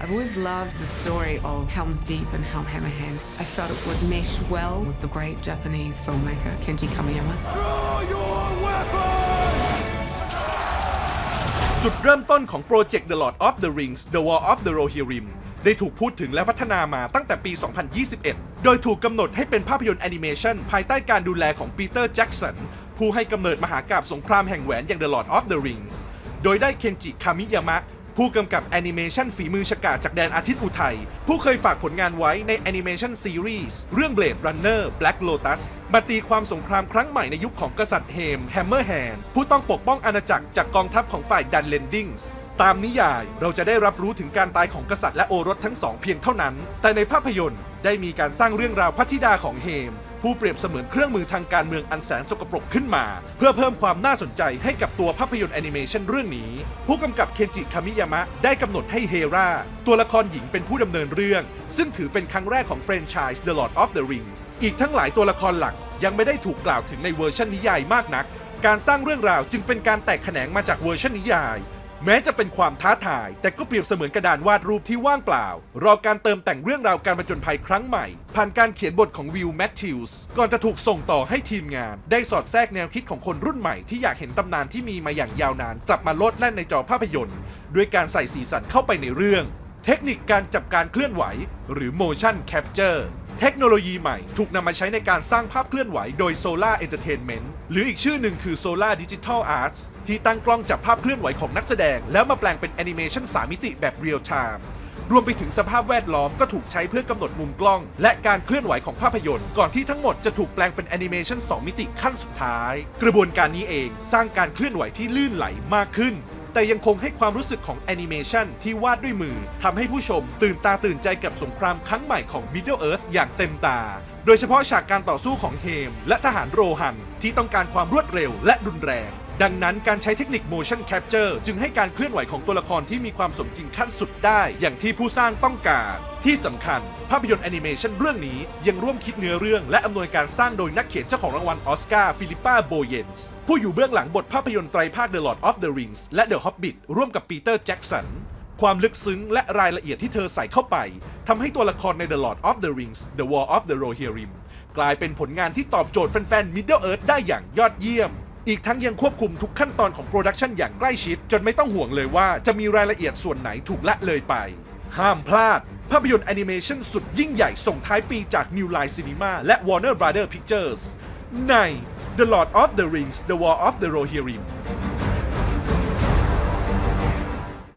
I've always loved the story of Helm's Deep and Helm Hammerhand. I felt it would mesh well with the great Japanese filmmaker Kenji Kamiyama. Draw your weapons! จุดเริ่มต้นของโปรเจกต์ The Lord of the Rings The War of the Rohirrim ได้ถูกพูดถึงและพัฒนามาตั้งแต่ปี 2021 โดยถูกกำหนดให้เป็นภาพยนตร์แอนิเมชันภายใต้การดูแลของปีเตอร์แจ็กสันผู้ให้กำเนิดมหากาบสงครามแห่งแหวนอย่าง The Lord of the Rings โดยได้เคนจิคามิยามะ ผู้กำกับแอนิเมชันฝีมือฉกาจจากแดนอาทิตย์อุทัย ผู้เคยฝากผลงานไว้ในแอนิเมชันซีรีส์เรื่อง Blade Runner Black Lotus มาตีความสงครามครั้งใหม่ในยุคของกษัตริย์เฮมแฮมเมอร์แฮนผู้ต้องปกป้องอาณาจักรจากกองทัพของฝ่ายดันเลนดิงส์ตามนิยายเราจะได้รับรู้ถึงการตายของกษัตริย์และโอรสทั้งสองเพียงเท่านั้น แต่ในภาพยนตร์ได้มีการสร้างเรื่องราวพัทธิดาของเฮม ผู้เปรียบเสมือนเครื่องมือทางการเมืองอันแสนสกปรกขึ้นมา เพื่อเพิ่มความน่าสนใจให้กับตัวภาพยนตร์แอนิเมชันเรื่องนี้ ผู้กำกับเคนจิคามิยามะได้กำหนดให้เฮราตัวละครหญิงเป็นผู้ดำเนินเรื่อง ซึ่งถือเป็นครั้งแรกของแฟรนไชส์ The Lord of the Rings อีกทั้งหลายตัวละครหลักยังไม่ได้ถูกกล่าวถึงในเวอร์ชันนิยายมากนัก การสร้างเรื่องราวจึงเป็นการแตกแขนงมาจากเวอร์ชันนิยาย แม้จะเป็นความท้าทาย แต่ก็เปรียบเสมือนกระดานวาดรูปที่ว่างเปล่า รอการเติมแต่งเรื่องราวการผจญภัยครั้งใหม่ ผ่านการเขียนบทของวิลแมทธิวส์ก่อนจะถูกส่งต่อให้ทีมงาน ได้สอดแทรกแนวคิดของคนรุ่นใหม่ที่อยากเห็นตำนานที่มีมาอย่างยาวนาน กลับมาโลดแล่นในจอภาพยนตร์ ด้วยการใส่สีสันเข้าไปในเรื่อง เทคนิคการจับการเคลื่อนไหว หรือ motion capture เทคโนโลยีใหม่ถูกนำมาใช้ในการสร้างภาพเคลื่อนไหวโดย Solar Entertainment หรืออีกชื่อหนึ่งคือ Solar Digital Arts ที่ตั้งกล้องจับภาพเคลื่อนไหวของนักแสดง แล้วมาแปลงเป็นแอนิเมชัน3มิติแบบเรียลไทม์รวมไปถึงสภาพแวดล้อมก็ถูกใช้เพื่อกำหนดมุมกล้อง และการเคลื่อนไหวของภาพยนตร์ ก่อนที่ทั้งหมดจะถูกแปลงเป็นแอนิเมชัน2มิติขั้นสุดท้าย กระบวนการนี้เองสร้างการเคลื่อนไหวที่ลื่นไหลมากขึ้น แต่ยังคงให้ความรู้สึกของแอนิเมชันที่วาดด้วยมือทำให้ผู้ชมตื่นตาตื่นใจกับสงครามครั้งใหม่ของ Middle Earth อย่างเต็มตา โดยเฉพาะฉากการต่อสู้ของเฮม และทหารโรฮันที่ต้องการความรวดเร็วและรุนแรง ดังนั้นการใช้เทคนิค motion capture จึงให้การเคลื่อนไหวของตัวละครที่มีความสมจริงขั้นสุดได้ อย่างที่ผู้สร้างต้องการ ที่สำคัญ ภาพยนตร์แอนิเมชันเรื่องนี้ยังร่วมคิดเนื้อเรื่อง และอำนวยการสร้างโดยนักเขียนเจ้าของรางวัลออสการ์ฟิลิปปาโบเยนส์ผู้อยู่เบื้องหลังบทภาพยนตร์ไตรภาค The Lord of the Rings และ The Hobbit ร่วมกับปีเตอร์แจ็กสันความลึกซึ้งและรายละเอียดที่เธอใส่เข้าไปทำให้ตัวละครใน The Lord of the Rings The War of the Rohirrim กลายเป็นผลงานที่ตอบโจทย์แฟนๆ Middle Earth ได้อย่างยอดเยี่ยม อีกทั้งยังควบคุมทุกขั้นตอนของโปรดักชันอย่างใกล้ชิด จนไม่ต้องห่วงเลยว่าจะมีรายละเอียดส่วนไหนถูกละเลยไป ห้ามพลาด ภาพยนตร์แอนิเมชันสุดยิ่งใหญ่ส่งท้ายปีจาก New Line Cinema และ Warner Brother Pictures ใน The Lord of the Rings The War of the Rohirrim